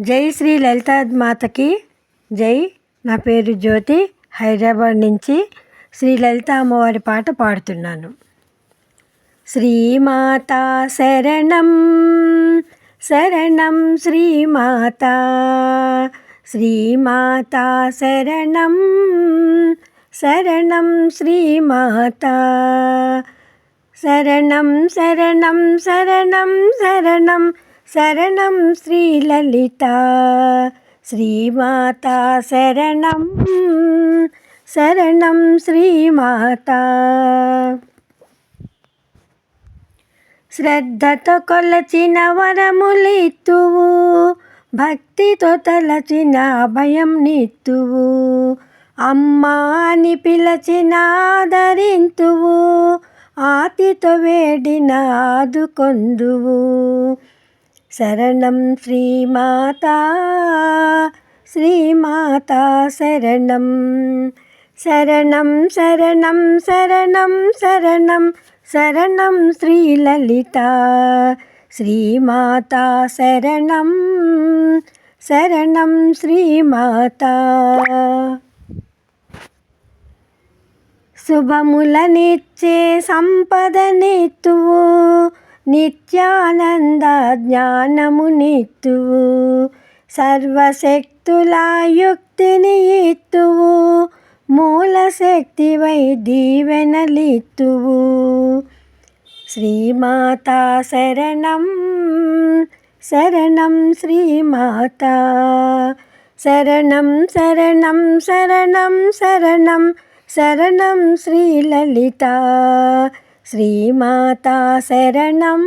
జై శ్రీ లలితా మాతకి. జై. నా పేరు జ్యోతి. హైదరాబాద్ నుంచి శ్రీ లలిత అమ్మవారి పాట పాడుతున్నాను. శ్రీమాత శరణం శరణం శ్రీమాత శ్రీమాత శరణం శరణం శ్రీమాత శరణం శరణం శరణం శరణం శరణం శ్రీలలిత. శ్రీమాత శరణం. శరణం శ్రీమాత. శ్రద్ధతో కొలచిన వరములిత్తువు భక్తితో తలచిన అభయం నిత్తువు అమ్మా అని పిలచిన ఆదరింతువు ఆతితో వేడిన ఆదుకొందువు. శరణం శ్రీమాత శ్రీమాత శరణం. శరణం శరణం శరణం శరణం శరణం శ్రీలలిత. శ్రీమాత శరణం శరణం శ్రీమాత. శుభములనిచ్చే సంపదనిత్తువు నిత్యానంద జ్ఞానము నిత్తువు సర్వశక్తుల యుక్తిని ఇత్తువు మూల శక్తివై దీవెనలిత్తువు శ్రీమాత శరణం శరణం శ్రీమాత. శరణం శరణం శరణం శరణం శరణం శ్రీలలిత. శ్రీమాత శరణం.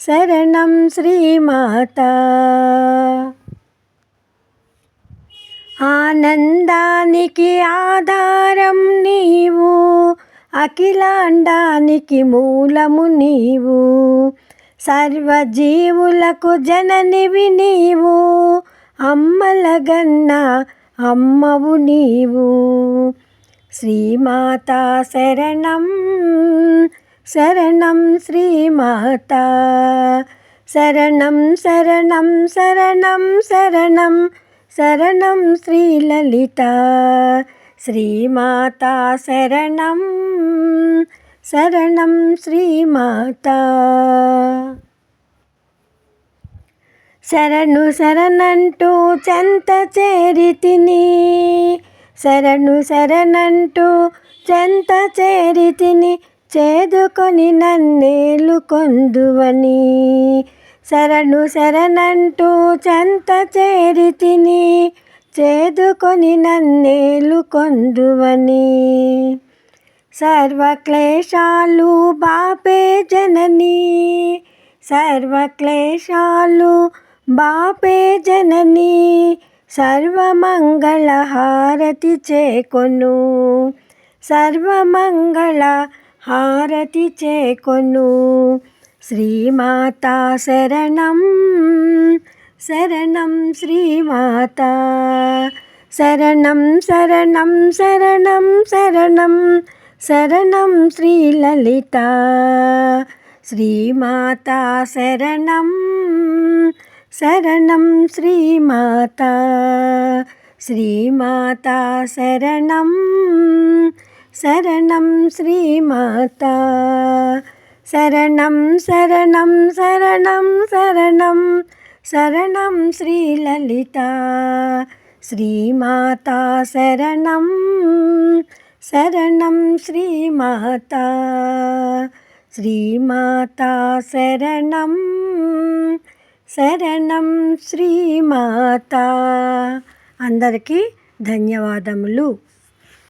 శరణం శ్రీమాత. ఆనందానికి ఆధారం నీవు అఖిలాండానికి మూలము నీవు. సర్వజీవులకు జననివి నీవు అమ్మలగన్న అమ్మవు నీవు. శ్రీమాత శరణం. శరణం శ్రీమాత. శరణం శరణం శరణం శరణం. శరణం శ్రీలలిత శ్రీమాత శరణం. శరణం శ్రీమాత. శరణు శరణంటూ చెంత చేరితిని శరణు శరణంటూ చెంత చేరితిని చేదుకొని నన్నేలు కొందువని. శరణు శరణంటూ చెంత చేరితిని చేదుకొని నన్నేలు కొందువని. సర్వక్లేశాలు బాపే జనని. సర్వక్లేశాలు బాపే జనని. సర్వమంగళ హారతి చేకొను. సర్వమంగళ హారతి చేకొను. శ్రీమాత శరణం శరణం శ్రీమాత. శరణం శరణం శరణం శరణం శరణం శ్రీలలిత. శ్రీమాత శరణం శరణం శ్రీమాత. శ్రీమాత శరణం. శరణం శ్రీమాత. శరణం శరణం శరణం శరణం. శరణం శ్రీలలిత. శ్రీమాత శరణం. శరణం శ్రీమాత. శ్రీమాత శరణం. శరణం శ్రీమాత. అందరికీ ధన్యవాదములు.